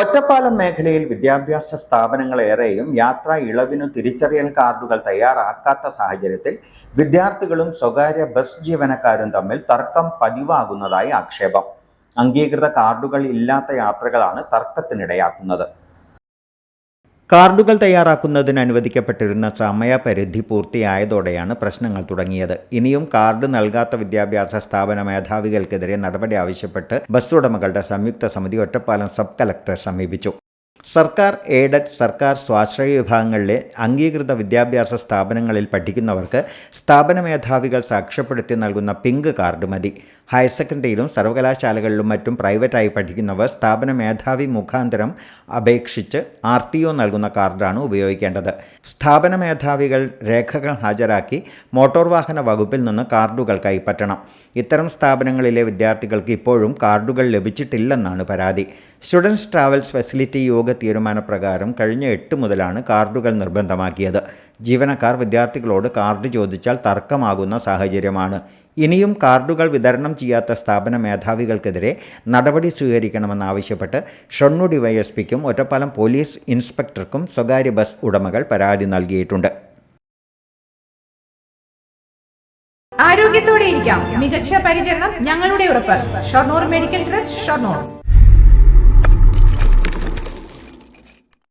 ഒറ്റപ്പാലം മേഖലയിൽ വിദ്യാഭ്യാസ സ്ഥാപനങ്ങളേറെയും യാത്രാ ഇളവിനു തിരിച്ചറിയൽ കാർഡുകൾ തയ്യാറാക്കാത്ത സാഹചര്യത്തിൽ വിദ്യാർത്ഥികളും സ്വകാര്യ ബസ് ജീവനക്കാരും തമ്മിൽ തർക്കം പതിവാകുന്നതായി ആക്ഷേപം. അംഗീകൃത കാർഡുകൾ ഇല്ലാത്ത യാത്രകളാണ് തർക്കത്തിനിടയാക്കുന്നത്. കാർഡുകൾ തയ്യാറാക്കുന്നതിന് അനുവദിക്കപ്പെട്ടിരുന്ന സമയപരിധി പൂർത്തിയായതോടെയാണ് പ്രശ്നങ്ങൾ തുടങ്ങിയത്. ഇനിയും കാർഡ് നൽകാത്ത വിദ്യാഭ്യാസ സ്ഥാപന മേധാവികൾക്കെതിരെ നടപടി ആവശ്യപ്പെട്ട് ബസ് ഉടമകളുടെ സംയുക്ത സമിതി ഒറ്റപ്പാലം സബ് കലക്ടറെ സമീപിച്ചു. സർക്കാർ എയ്ഡഡ് സർക്കാർ സ്വാശ്രയ വിഭാഗങ്ങളിലെ അംഗീകൃത വിദ്യാഭ്യാസ സ്ഥാപനങ്ങളിൽ പഠിക്കുന്നവർക്ക് സ്ഥാപന മേധാവികൾ സാക്ഷ്യപ്പെടുത്തി നൽകുന്ന പിങ്ക് കാർഡ് മതി. ഹയർ സെക്കൻഡറിയിലും സർവകലാശാലകളിലും മറ്റും പ്രൈവറ്റായി പഠിക്കുന്നവർ സ്ഥാപന മേധാവി മുഖാന്തരം അപേക്ഷിച്ച് ആർ ടി ഒ നൽകുന്ന കാർഡാണ് ഉപയോഗിക്കേണ്ടത്. സ്ഥാപന മേധാവികൾ രേഖകൾ ഹാജരാക്കി മോട്ടോർ വാഹന വകുപ്പിൽ നിന്ന് കാർഡുകൾ കൈപ്പറ്റണം. ഇത്തരം സ്ഥാപനങ്ങളിലെ വിദ്യാർത്ഥികൾക്ക് ഇപ്പോഴും കാർഡുകൾ ലഭിച്ചിട്ടില്ലെന്നാണ് പരാതി. സ്റ്റുഡൻസ് ട്രാവൽസ് ഫെസിലിറ്റി യോഗ തീരുമാനപ്രകാരം കഴിഞ്ഞ എട്ട് മുതലാണ് കാർഡുകൾ നിർബന്ധമാക്കിയത്. ജീവനക്കാർ വിദ്യാർത്ഥികളോട് കാർഡ് ചോദിച്ചാൽ തർക്കമാകുന്ന സാഹചര്യമാണ്. ഇനിയും കാർഡുകൾ വിതരണം ചെയ്യാത്ത സ്ഥാപന മേധാവികൾക്കെതിരെ നടപടി സ്വീകരിക്കണമെന്നാവശ്യപ്പെട്ട് ഷൊണ്ണു ഡിവൈഎസ്പിക്കും ഒറ്റപ്പാലം പോലീസ് ഇൻസ്പെക്ടർക്കും സ്വകാര്യ ബസ് ഉടമകൾ പരാതി നൽകിയിട്ടുണ്ട്. ആരോഗ്യത്തോടെ ഇരിക്കാം. മികച്ച പരിചരണം ഞങ്ങളുടെ ഉറപ്പ്. Shoranur medical trust Shoranur.